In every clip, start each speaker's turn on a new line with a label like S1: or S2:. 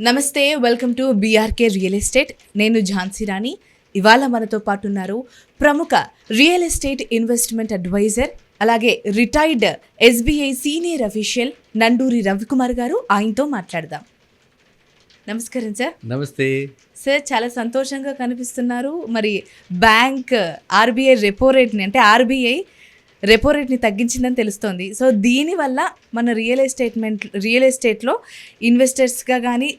S1: నమస్తే welcome to BRK real estate. నేను ఝాన్సీ రాణి. ఇవాళ మనతో పాటు ఉన్నారు ప్రముఖ రియల్ ఎస్టేట్ ఇన్వెస్ట్మెంట్ అడ్వైజర్ అలాగే retired SBI senior official Nanduri Ravikumar garu. ఆయనతో మాట్లాడదాం. నమస్కారం సార్.
S2: నమస్తే.
S1: సార్ చాలా సంతోషంగా కనిపిస్తున్నారు. మరి బ్యాంక్ ఆర్బీఐ రెపో రేట్ని అంటే ఆర్బీఐ రెపో రేట్ని తగ్గించిందని తెలుస్తోంది. సో దీనివల్ల మన రియల్ ఎస్టేట్మెంట్ రియల్ ఎస్టేట్లో ఇన్వెస్టర్స్గా కానీ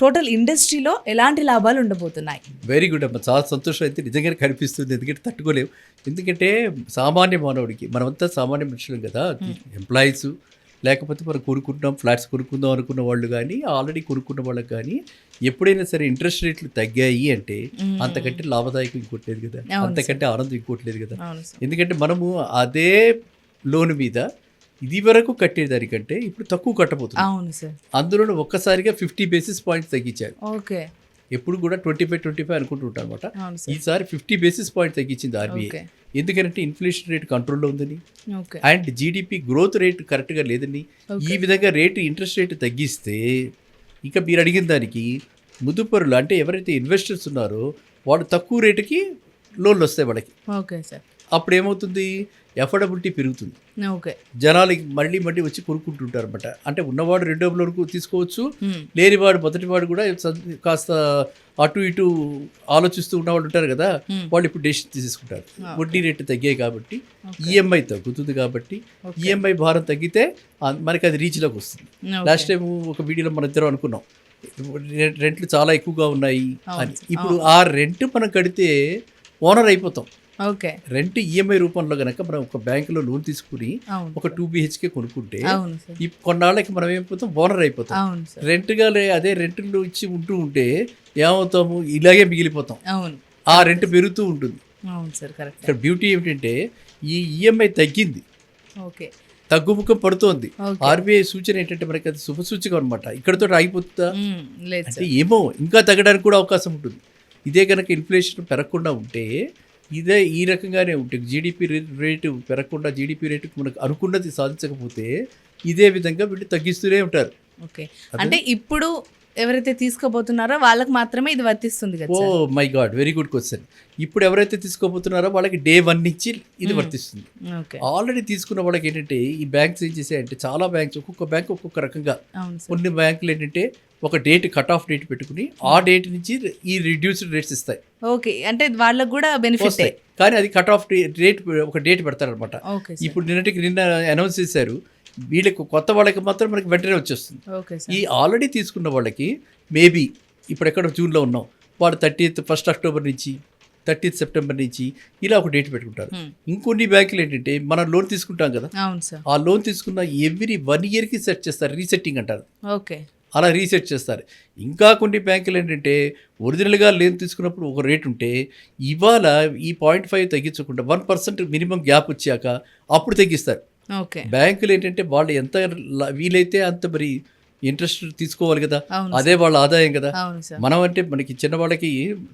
S1: టోటల్ ఇండస్ట్రీలో ఎలాంటి లాభాలు ఉండబోతున్నాయి?
S2: వెరీ గుడ్ అమ్మ. చాలా సంతోషం అయితే నిజంగానే కనిపిస్తుంది. ఎందుకంటే తట్టుకోలేము ఎందుకంటే సామాన్య మానవుడికి మనమంతా సామాన్య మనుషులం కదా. ఎంప్లాయీస్ లేకపోతే మనం కొనుక్కుంటున్నాం ఫ్లాట్స్ కొనుక్కుందాం అనుకున్న వాళ్ళు కానీ ఆల్రెడీ కొనుక్కున్న వాళ్ళకి కానీ ఎప్పుడైనా సరే ఇంట్రెస్ట్ రేట్లు తగ్గాయి అంటే అంతకంటే లాభదాయకం ఇంకోటి లేదు కదా. అంతకంటే ఆనందం ఇంకోటి లేదు కదా. ఎందుకంటే మనము అదే లోన్ మీద ఇది వరకు కట్టేదానికంటే ఇప్పుడు తక్కువ
S1: అవును సార్.
S2: అందులో ఒక్కసారిగా ఫిఫ్టీ బేసిస్ పాయింట్స్ తగ్గించారు.
S1: ఓకే.
S2: ఎప్పుడు కూడా ట్వంటీ ఫైవ్ ట్వంటీ ఫైవ్ అనుకుంటుంటాం అనమాట ఈసారి ఫిఫ్టీ బేసిస్ పాయింట్ తగ్గించింది ఆర్బీఐ. ఎందుకంటే ఇన్ఫ్లేషన్ రేట్ కంట్రోల్లో ఉందని.
S1: Okay.
S2: And GDP growth rate కరెక్ట్గా లేదని. ఈ విధంగా రేటు ఇంట్రెస్ట్ రేట్ తగ్గిస్తే ఇంకా మీరు అడిగిన దానికి ముదుపరులు అంటే ఎవరైతే ఇన్వెస్టర్స్ ఉన్నారో వాళ్ళు తక్కువ రేటుకి లోన్లు వస్తాయి వాళ్ళకి.
S1: Okay sir.
S2: అప్పుడు ఏమవుతుంది ఎఫోర్డబిలిటీ పెరుగుతుంది.
S1: ఓకే.
S2: జనాలు మళ్ళీ మళ్ళీ వచ్చి కొనుక్కుంటుంటారు అనమాట అంటే ఉన్నవాడు రెండో లోన్కు తీసుకోవచ్చు. లేనివాడు మొదటివాడు కూడా కాస్త అటు ఇటు ఆలోచిస్తూ ఉన్నవాళ్ళు ఉంటారు కదా. వాళ్ళు ఇప్పుడు డెసిషన్ తీసుకుంటారు వడ్డీ రేటు తగ్గాయి కాబట్టి ఈఎంఐ తగ్గుతుంది కాబట్టి ఈఎంఐ భారం తగ్గితే మనకి అది రీచ్లోకి వస్తుంది. లాస్ట్ టైం ఒక వీడియోలో మన ఇద్దరం అనుకున్నాం. రెంట్లు చాలా ఎక్కువగా ఉన్నాయి అని. ఇప్పుడు ఆ రెంట్ మనం కడితే ఓనర్ అయిపోతాం.
S1: ఓకే.
S2: రెంట్ ఈఎంఐ రూపంలో కనుక మనం ఒక బ్యాంకులో లోన్ తీసుకుని ఒక టూ బిహెచ్కే కొనుక్కుంటే ఈ కొన్నాళ్ళకి మనం ఏమైపోతాం ఓనర్ అయిపోతాం. రెంట్గా అదే రెంట్లు ఇచ్చి ఉంటూ ఉంటే ఏమవుతాము? ఇలాగే మిగిలిపోతాం.
S1: అవును.
S2: ఆ రెంట్ పెరుగుతూ ఉంటుంది.
S1: అవును సార్ కరెక్ట్.
S2: ఇక్కడ బ్యూటీ ఏమిటంటే ఈ ఈఎంఐ తగ్గింది.
S1: ఓకే.
S2: తగ్గుముఖం పడుతోంది. ఆర్బీఐ సూచన ఏంటంటే మనకి అది శుభసూచకం అనమాట ఇక్కడతో ఆగిపోతుందా? అంటే ఏమో ఇంకా తగ్గడానికి కూడా అవకాశం ఉంటుంది. ఇదే కనుక ఇన్ఫ్లేషన్ పెరగకుండా ఉంటే ఇదే ఈ రకంగానే ఉంటే జీడిపి రేటు పెరగకుండా జీడిపి రేటుకు మనకు అనుకున్నది సాధించకపోతే ఇదే విధంగా వీళ్ళు తగ్గిస్తూనే ఉంటారు.
S1: ఓకే. అంటే ఇప్పుడు ఎవరైతే తీసుకోబోతున్నారో వాళ్ళకి మాత్రమే ఇది వర్తిస్తుంది కదా
S2: ఓ my god very good question. ఇప్పుడు ఎవరైతే తీసుకోబోతున్నారో వాళ్ళకి డే వన్ నుంచి ఇది వర్తిస్తుంది. ఆల్రెడీ తీసుకున్న వాళ్ళకి ఏంటంటే ఈ బ్యాంక్స్ ఏం చేసాయంటే చాలా బ్యాంక్స్ ఒక్కొక్క బ్యాంక్ ఒక్కొక్క రకంగా. కొన్ని బ్యాంకులు ఏంటంటే ఒక డేట్ కట్ ఆఫ్ డేట్ పెట్టుకుని ఆ డేట్ నుంచి ఈ రిడ్యూస్డ్ రేట్స్ ఇస్తాయి.
S1: ఓకే. అంటే వాళ్ళకి కూడా బెనిఫిట్
S2: వస్తాయి. కానీ అది కట్ ఆఫ్ రేట్ ఒక డేట్ పెడతారనమాట ఇప్పుడు నిన్నటికి నిన్న అనౌన్స్ చేశారు వీళ్ళకి కొత్త వాళ్ళకి మాత్రం మనకి వెంటనే వచ్చేస్తుంది. ఈ ఆల్రెడీ తీసుకున్న వాళ్ళకి మేబీ ఇప్పుడు ఎక్కడ జూన్లో ఉన్నాం వాళ్ళు థర్టీత్ ఫస్ట్ అక్టోబర్ నుంచి థర్టీత్ సెప్టెంబర్ నుంచి ఇలా ఒక డేట్ పెట్టుకుంటారు. ఇంకొన్ని బ్యాంకులు ఏంటంటే మనం లోన్ తీసుకుంటాం కదా ఆ లోన్ తీసుకున్న ఎవ్రీ వన్ ఇయర్కి సెట్ చేస్తారు రీసెట్టింగ్ అంటారు.
S1: ఓకే.
S2: అలా రీసెట్ చేస్తారు. ఇంకా కొన్ని బ్యాంకులు ఏంటంటే ఒరిజినల్గా లోన్ తీసుకున్నప్పుడు ఒక రేట్ ఉంటే ఇవాళ ఈ పాయింట్ ఫైవ్ తగ్గించకుండా వన్ పర్సెంట్ మినిమం గ్యాప్ వచ్చాక అప్పుడు తగ్గిస్తారు.
S1: ఓకే.
S2: బ్యాంకులు ఏంటంటే వాళ్ళు ఎంత వీలైతే అంత మరి ఇంట్రెస్ట్ తీసుకోవాలి కదా. అదే వాళ్ళ ఆదాయం కదా. మనం అంటే మనకి చిన్న వాళ్ళకి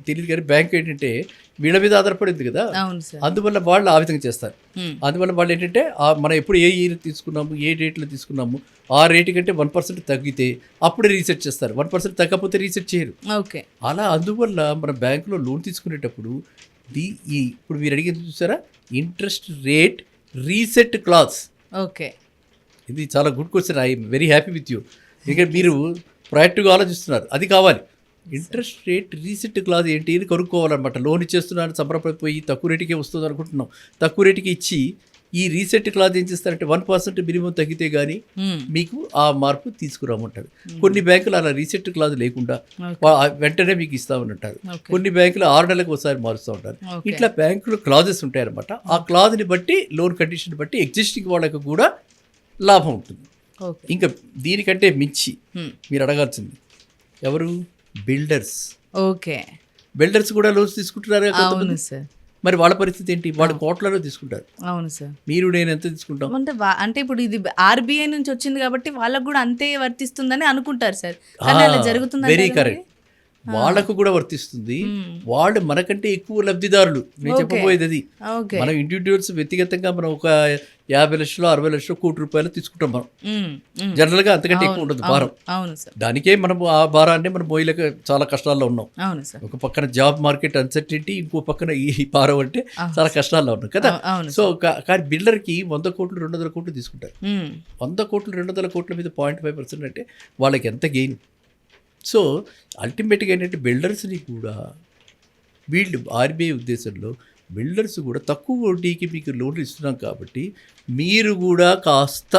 S2: తెలియదు కానీ బ్యాంక్ ఏంటంటే వీళ్ళ మీద ఆధారపడింది కదా. అందువల్ల వాళ్ళు ఆ విధంగా చేస్తారు. అందువల్ల వాళ్ళు ఏంటంటే మనం ఎప్పుడు ఏ ఇయర్ తీసుకున్నాము ఏ డేట్లో తీసుకున్నాము ఆ రేటు కంటే వన్ పర్సెంట్ తగ్గితే అప్పుడే రీసెట్ చేస్తారు. వన్ పర్సెంట్ తగ్గకపోతే రీసెట్ చేయరు.
S1: ఓకే.
S2: అలా అందువల్ల మన బ్యాంకులో లోన్ తీసుకునేటప్పుడు ఈ ఇప్పుడు మీరు అడిగింది చూసారా? Interest rate reset clause.
S1: Okay.
S2: ఇది చాలా good question. I very happy with you. ఎందుకంటే మీరు ప్రయాక్టివ్గా ఆలోచిస్తున్నారు. అది కావాలి. ఇంట్రెస్ట్ రేట్ రీసెట్ క్లాస్ ఏంటి అని కనుక్కోవాలన్నమాట. లోన్ ఇచ్చేస్తున్నాను సంబరపడిపోయి తక్కువ రేటుకే వస్తుంది అనుకుంటున్నాం. తక్కువ రేటుకి ఇచ్చి ఈ రీసెట్ క్లాస్ ఏం చేస్తారంటే వన్ పర్సెంట్ మినిమం తగ్గితే కానీ
S1: మ్మ్.
S2: మీకు ఆ మార్పు తీసుకురామంటారు. కొన్ని బ్యాంకులు అలా రీసెట్ క్లాజ్ లేకుండా వెంటనే మీకు ఇస్తామని కొన్ని బ్యాంకులు ఆరు నెలలకు ఒకసారి మారుస్తూ ఉంటారు. ఇట్లా బ్యాంకులో క్లాజెస్ ఉంటాయి అనమాట ఆ క్లాజ్ని బట్టి లోన్ కండిషన్ బట్టి ఎగ్జిస్టింగ్ వాళ్ళకు కూడా లాభం ఉంటుంది. ఇంకా దీనికంటే మించి
S1: మ్మ్.
S2: మీరు అడగాల్సింది ఎవరు? బిల్డర్స్.
S1: ఓకే
S2: బిల్డర్స్ కూడా లోన్స్ తీసుకుంటున్నారు మరి వాళ్ళ పరిస్థితి ఏంటి? వాళ్ళు కోట్లలో తీసుకుంటారు.
S1: అవును సార్.
S2: మీరు నేను ఎంత తీసుకుంటాం?
S1: అంటే అంటే ఇప్పుడు ఇది ఆర్బీఐ నుంచి వచ్చింది కాబట్టి వాళ్ళకు కూడా అంతే వర్తిస్తుందని అనుకుంటారు సార్. కానీ అలా జరుగుతుంది
S2: వెరీ కరెక్ట్ వాళ్ళకు కూడా వర్తిస్తుంది. వాళ్ళు మనకంటే ఎక్కువ లబ్ధిదారులు. నేను. చెప్పబోయేది అది. మనం ఇండివిజువల్స్ వ్యక్తిగతంగా మనం ఒక యాభై లక్షలు అరవై లక్షలు కోటి రూపాయలు తీసుకుంటాం మనం.
S1: మ్మ్.
S2: జనరల్గా అంతకంటే ఎక్కువ ఉండదు భారం. దానికే మనం ఆ భారాన్ని మనం మోయలేక చాలా కష్టాల్లో ఉన్నాం. ఒక పక్కన జాబ్ మార్కెట్ అన్సర్టిటీ ఇంకో పక్కన ఈ భారం అంటే. చాలా కష్టాల్లో ఉన్నాం కదా. సో కా- కానీ బిల్డర్కి వంద కోట్లు రెండు వందల కోట్లు తీసుకుంటారు. వంద కోట్లు రెండు వందల కోట్ల మీద పాయింట్ ఫైవ్ పర్సెంట్ అంటే వాళ్ళకి ఎంత గెయిన్ సో అల్టిమేట్గా ఏంటంటే బిల్డర్స్ని కూడా వీళ్ళు ఆర్బీఐ ఉద్దేశంలో బిల్డర్స్ కూడా తక్కువ వడ్డీకి మీకు లోన్లు ఇస్తున్నాం కాబట్టి మీరు కూడా కాస్త.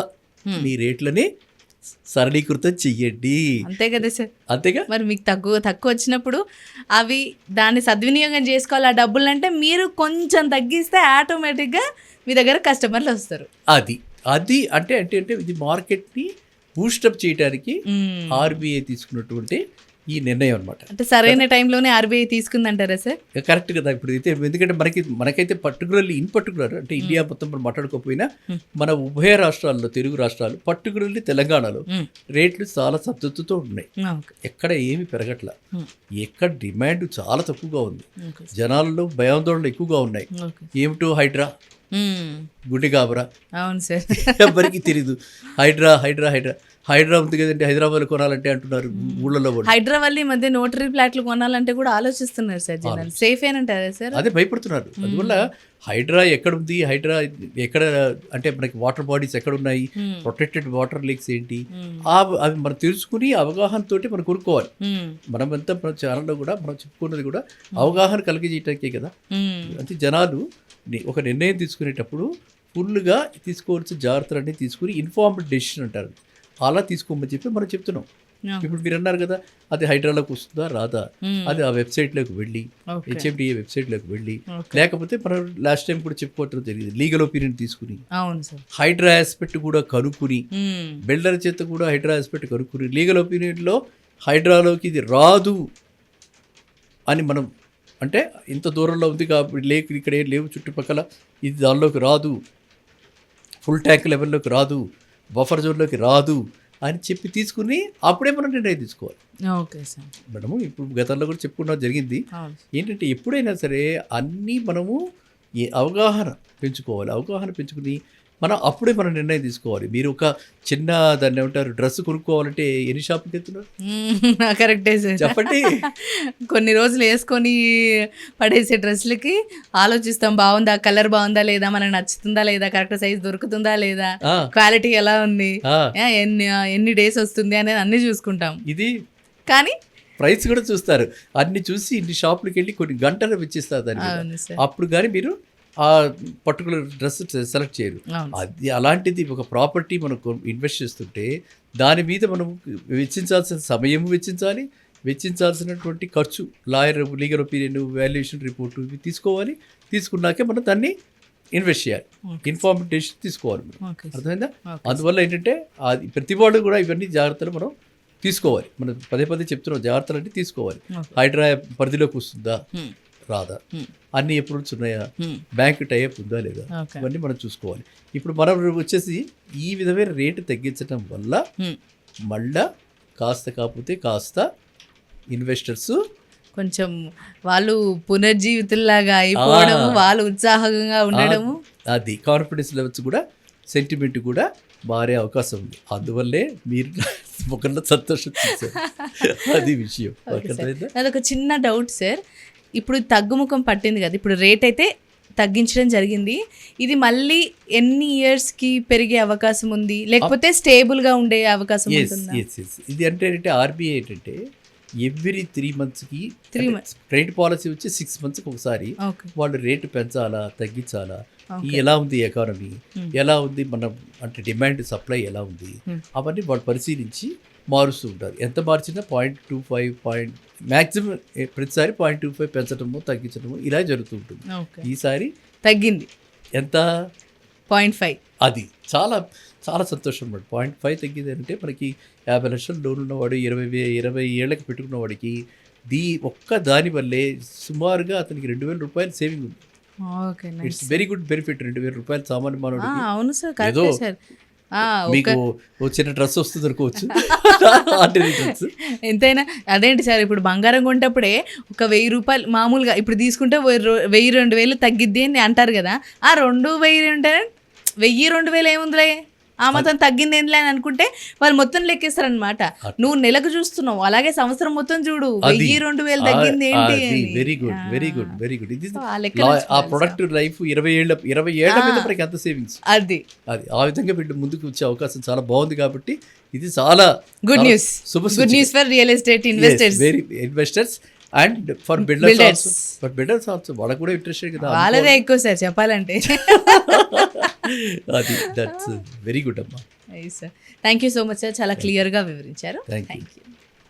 S2: మీ రేట్లని సరళీకృతం చెయ్యండి.
S1: అంతే కదా సార్.
S2: అంతేగా
S1: మరి మీకు తక్కువ తక్కువ వచ్చినప్పుడు అవి దాన్ని సద్వినియోగం చేసుకోవాలి ఆ డబ్బులు అంటే మీరు కొంచెం తగ్గిస్తే ఆటోమేటిక్గా మీ దగ్గర కస్టమర్లు వస్తారు.
S2: అది అది అంటే అంటే అంటే ఇది మార్కెట్ని బూస్టప్ చేయడానికి. ఆర్బీఐ తీసుకున్నటువంటి ఈ నిర్ణయం అనమాట
S1: అంటే సరైన టైంలోనే ఆర్బీఐ తీసుకుందంటారా సార్?
S2: కరెక్ట్ కదా ఇప్పుడు అయితే ఎందుకంటే మనకి మనకైతే పర్టికులర్లీ ఇన్ పర్టికులర్ అంటే ఇండియా మొత్తం మనం మాట్లాడుకోకపోయినా. మన ఉభయ రాష్ట్రాల్లో తెలుగు రాష్ట్రాలు పర్టికులర్లీ తెలంగాణలో. రేట్లు చాలా సబ్జెక్టుతో ఉన్నాయి. ఎక్కడ ఏమి పెరగట్ల. ఎక్కడ డిమాండ్ చాలా తక్కువగా ఉంది. జనాల్లో భయాందోళనలు ఎక్కువగా ఉన్నాయి. ఏమిటో హైడ్రా. గుండె గాబరా.
S1: అవును సార్.
S2: ఎవరికి తెలియదు హైడ్రా హైడ్రా హైడ్రా. హైడ్రా ఉంది కదండి హైదరాబాద్లో కొనాలంటే అంటున్నారు ఊళ్ళలో
S1: హైదరాబాద్ ఈ మధ్య నోటరీ ప్లాట్లు కొనాలంటే కూడా ఆలోచిస్తున్నారు సార్ జనాలు. సేఫ్ ఏనంటారా సార్?
S2: అదే భయపడుతున్నారు. అందువల్ల హైడ్రా ఎక్కడ ఉంది? హైడ్రా ఎక్కడ అంటే మనకి వాటర్ బాడీస్ ఎక్కడ ఉన్నాయి. ప్రొటెక్టెడ్ వాటర్ లేక్స్ ఏంటి? అవి మనం తెలుసుకుని అవగాహనతోటి మనం కొనుక్కోవాలి.
S1: మ్మ్.
S2: మనమంతా మన ఛానల్లో కూడా మనం చెప్పుకున్నది కూడా అవగాహన కలిగజేయటానికే కదా. అంటే జనాలు ఒక నిర్ణయం తీసుకునేటప్పుడు ఫుల్గా తీసుకోవాల్సిన జాగ్రత్తలన్నీ తీసుకుని ఇన్ఫార్మ్డ్ డెసిషన్ అంటారు అలా తీసుకోమని చెప్పి మనం చెప్తున్నాం. ఇప్పుడు మీరు అన్నారు కదా అది హైడ్రాలోకి వస్తుందా రాదా
S1: మ్మ్.
S2: అది ఆ వెబ్సైట్లోకి వెళ్ళి. హెచ్ఎండిఏ వెబ్సైట్లోకి వెళ్ళి. లేకపోతే మనం లాస్ట్ టైం కూడా చెప్పుకోవటం జరిగింది లీగల్ ఒపీనియన్ తీసుకుని హైడ్రా ఆస్పెక్ట్ కూడా కనుక్కుని
S1: మ్మ్.
S2: బిల్డర్ చేత కూడా హైడ్రా ఆస్పెక్ట్ కనుక్కుని లీగల్ ఒపీనియన్లో హైడ్రాలోకి ఇది రాదు అని మనం అంటే ఇంత దూరంలో ఉంది కాబట్టి లేక ఇక్కడ ఏం లేవు చుట్టుపక్కల. ఇది దానిలోకి రాదు. ఫుల్ ట్యాంక్ లెవెల్లోకి రాదు. బఫర్ జోన్లోకి రాదు అని చెప్పి తీసుకుని అప్పుడే మనం నిర్ణయం తీసుకోవాలి.
S1: Okay sir.
S2: మనము ఇప్పుడు గతంలో కూడా చెప్పుకున్నది జరిగింది. ఏంటంటే ఎప్పుడైనా సరే అన్నీ మనము అవగాహన పెంచుకోవాలి. అవగాహన పెంచుకుని మనం అప్పుడే మనం నిర్ణయం తీసుకోవాలి. మీరు ఒక చిన్న దాన్ని ఏమంటారు డ్రెస్ కొనుక్కోవాలంటే ఎన్ని షాపుకి వెళ్తున్నారు.
S1: కరెక్టే సార్.
S2: చెప్పండి.
S1: కొన్ని రోజులు వేసుకొని పడేసే డ్రెస్లకి ఆలోచిస్తాం బాగుందా కలర్ బాగుందా లేదా మనకు నచ్చుతుందా లేదా కరెక్ట్ సైజ్ దొరుకుతుందా లేదా క్వాలిటీ ఎలా ఉంది ఎన్ని ఎన్ని డేస్ వస్తుంది అనేది అన్ని చూసుకుంటాం.
S2: ఇది
S1: కానీ
S2: ప్రైస్ కూడా చూస్తారు. అన్ని చూసి ఇన్ని షాపులకి వెళ్ళి కొన్ని గంటలు వెచ్చిస్తారు దాన్ని అప్పుడు కానీ మీరు ఆ పర్టికులర్ డ్రెస్ సెలెక్ట్ చేయరు. అది అలాంటిది ఒక ప్రాపర్టీ మనం ఇన్వెస్ట్ చేస్తుంటే దాని మీద మనం వెచ్చించాల్సిన సమయం వెచ్చించాలి వెచ్చించాల్సినటువంటి ఖర్చు lawyer legal opinion valuation report ఇవి తీసుకోవాలి. తీసుకున్నాకే మనం దాన్ని ఇన్వెస్ట్ చేయాలి. డెసిషన్ తీసుకోవాలి మనం. అర్థమైందా. అందువల్ల ఏంటంటే అది ప్రతి వాళ్ళు కూడా ఇవన్నీ జాగ్రత్తలు మనం తీసుకోవాలి. మనం పదే పదే చెప్తున్నాం జాగ్రత్తలు అంటే తీసుకోవాలి. హైడ్రా పరిధిలోకి వస్తుందా. రాదా
S1: Hmm.
S2: అన్ని అప్రూవల్స్ ఉన్నాయా
S1: Hmm.
S2: బ్యాంక్ టైప్ ఉందా లేదా. ఇవన్నీ మనం చూసుకోవాలి ఇప్పుడు మనం వచ్చేసి ఈ విధమైన రేటు తగ్గించడం వల్ల
S1: Hmm.
S2: మళ్ళా కాస్త కాకపోతే కాస్త ఇన్వెస్టర్స్
S1: కొంచెం వాళ్ళు పునర్జీవితుల్లాగా అయిపోవడము
S2: ఆ.
S1: వాళ్ళు ఉత్సాహంగా ఉండడము
S2: అది కాన్ఫిడెన్స్ లెవెల్స్ కూడా సెంటిమెంట్ కూడా మారే అవకాశం ఉంది అందువల్లే మీరు ఒకళ్ళ సంతోషం అది విషయం?
S1: అదొక చిన్న డౌట్ సార్ ఇప్పుడు తగ్గుముఖం పట్టింది కదా. ఇప్పుడు రేట్ అయితే తగ్గించడం జరిగింది. ఇది మళ్ళీ ఎన్ని ఇయర్స్కి పెరిగే అవకాశం ఉంది? లేకపోతే స్టేబుల్గా ఉండే అవకాశం.
S2: ఇది అంటే ఆర్బీఐ ఏంటంటే ఎవ్రీ త్రీ మంత్స్కి
S1: Three
S2: క్రెడిట్ పాలసీ వచ్చి సిక్స్ మంత్స్కి ఒకసారి వాళ్ళు రేటు పెంచాలా తగ్గించాలా? ఈ. ఎలా ఉంది ఎకానమీ. ఎలా ఉంది మన అంటే డిమాండ్ సప్లై ఎలా ఉంది. అవన్నీ వాళ్ళు పరిశీలించి మారుస్తూ ఉంటారు. ఎంత మార్చినా point two five point maximum ప్రతిసారి పాయింట్ టూ ఫైవ్ పెంచడము తగ్గించడము ఇలా జరుగుతూ ఉంటుంది. ఈసారి
S1: తగ్గింది.
S2: ఎంత?
S1: Point five.
S2: అది చాలా చాలా సంతోషం అన్నమాట పాయింట్ ఫైవ్ తగ్గింది అంటే మనకి యాభై లక్షలు లోన్ ఉన్నవాడు ఇరవై వే ఇరవై ఏళ్ళకి పెట్టుకున్న వాడికి దీ ఒక్క దాని వల్లే సుమారుగా అతనికి రెండు వేల రూపాయలు సేవింగ్ ఉంది. ఇట్స్ వెరీ గుడ్ బెనిఫిట్ రెండు వేల రూపాయలు సామాన్య మానవుడికి.
S1: అవును సార్
S2: ఏదో మీకు ఓ చిన్న డ్రెస్ వస్తుంది అనుకోవచ్చు.
S1: ఎంతైనా అదేంటి సార్ ఇప్పుడు బంగారం కొంటప్పుడే ఒక వెయ్యి రూపాయలు మామూలుగా ఇప్పుడు తీసుకుంటే వెయ్యి రెండు వేలు తగ్గిద్ది అని అంటారు కదా. ఆ రెండు వెయ్యి ఉంటే వెయ్యి రెండు వేలు ఏముందిలే? ఆ మాత్రం తగ్గింది ఏంటిలే అని అనుకుంటే వాళ్ళు మొత్తం లెక్కేస్తారనమాట నువ్వు నెలకు చూస్తున్నావు అలాగే సంవత్సరం మొత్తం చూడు వెయ్యి రెండు వేలు తగ్గింది ఏంటి.
S2: Very good very good very good ఇది
S1: ఆ
S2: ప్రొడక్ట్ లైఫ్ ఇరవై ఏళ్ళ ఇరవై ఏళ్ళ మీద అంత సేవింగ్స్
S1: అది.
S2: అది ఆ విధంగా వీళ్ళు ముందుకు వచ్చే అవకాశం చాలా బాగుంది కాబట్టి ఇది చాలా
S1: good news good news for real estate investors
S2: very investors and for builders. Also for builders also వాళ్ళకు కూడా ఇంట్రెస్టెడ్ కదా
S1: వాళ్ళదే ఎక్కువ సార్ చెప్పాలంటే.
S2: అది దట్స్ వెరీ గుడ్ అమ్మా.
S1: Sir thank you so much sir చాలా క్లియర్గా వివరించారు. Thank you